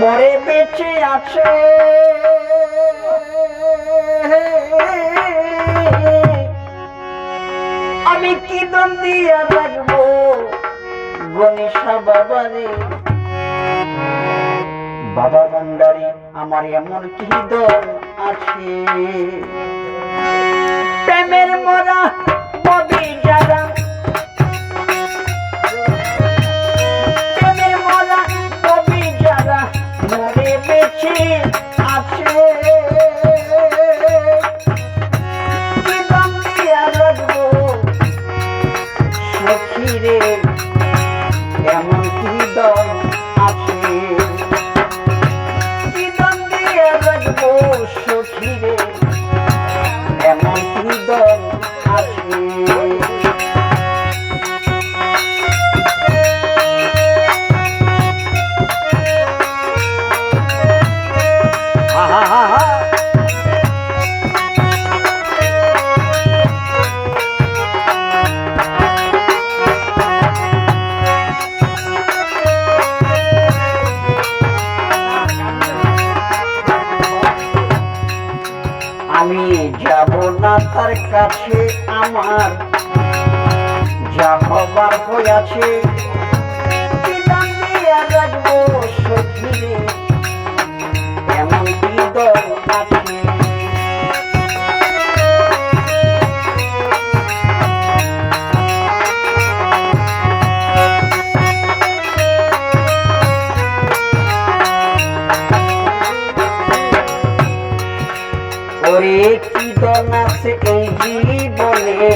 মরে বেঁচে আছে। আমি কি দম দিয়া রাখব গণেশা বাবারে? বাবা ভান্ডারি, আমার এমন কি দল আছে? প্রেমের মরা রাখব সখীরে আমি যাব না তার কাছে আমার। যা হবার হয়ে আছে। রাখব সখিরে। ওরে কি আছে এই জীবনে।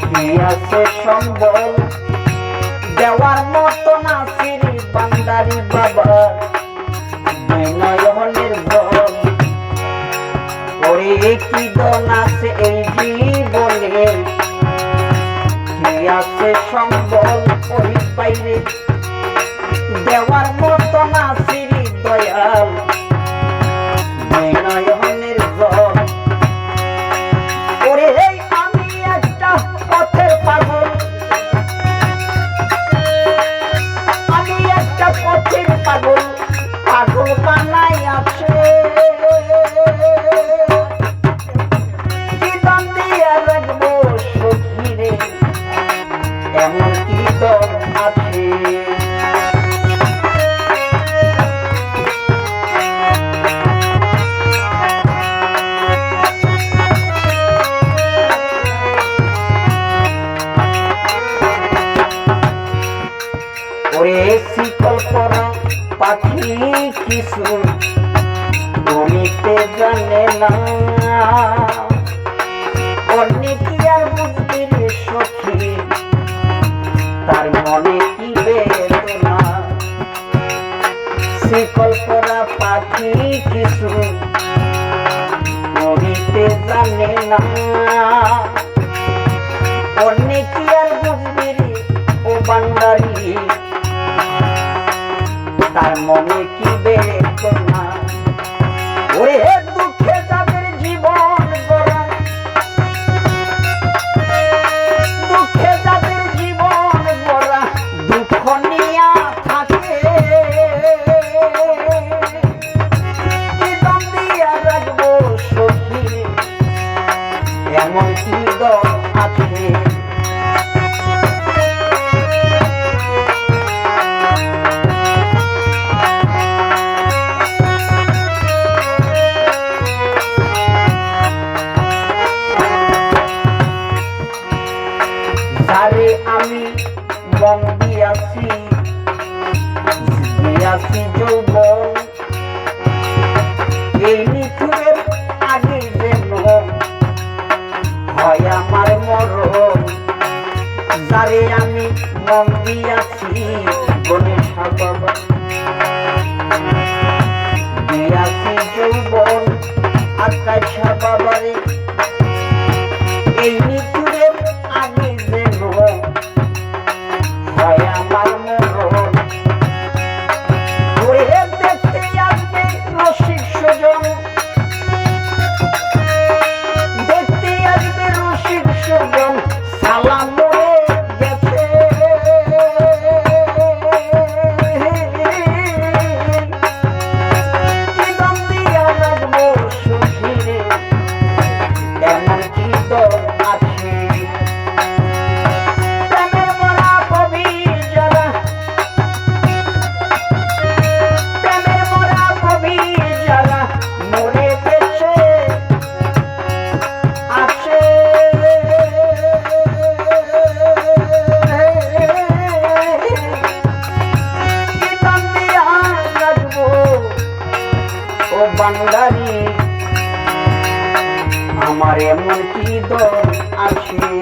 কি আছে সম্বল? দেওয়ার মতো নাসির বান্দারি বাবা। নয়নের বল আছে এই জীবনে। কি আছে সম্বল? ওই বাইরে। দেওয়ার মতো নাসির দয়াল। ওরে শিকল পরা পাখি কিছু তুমিতে জানে না। অন্য কি আর বুঝবি সখী? তার মনে কি বেদনা? শিকল পরা পাখি কিছু তুমিতে জানে না। অন্য কি ও বান্দারি মনে কি বেদনা? ওরে দুঃখে যাদের জীবন গড়া। দুঃখে যাদের জীবন গড়া, দুঃখ নিয়া থাকে। দিয়া রাখব সখী, এমন কি দল আছে? দিয়াছি যৌবন। এই নিঠুরের আগে যেন হয় আমার মরণ। যারে আমি মন দিয়াছি গণেশা বাবা দিয়াছি যৌবন, আকাশা বাবারে, এই নিঠুরের কান্ডারি আমার এমন কি দল আছে?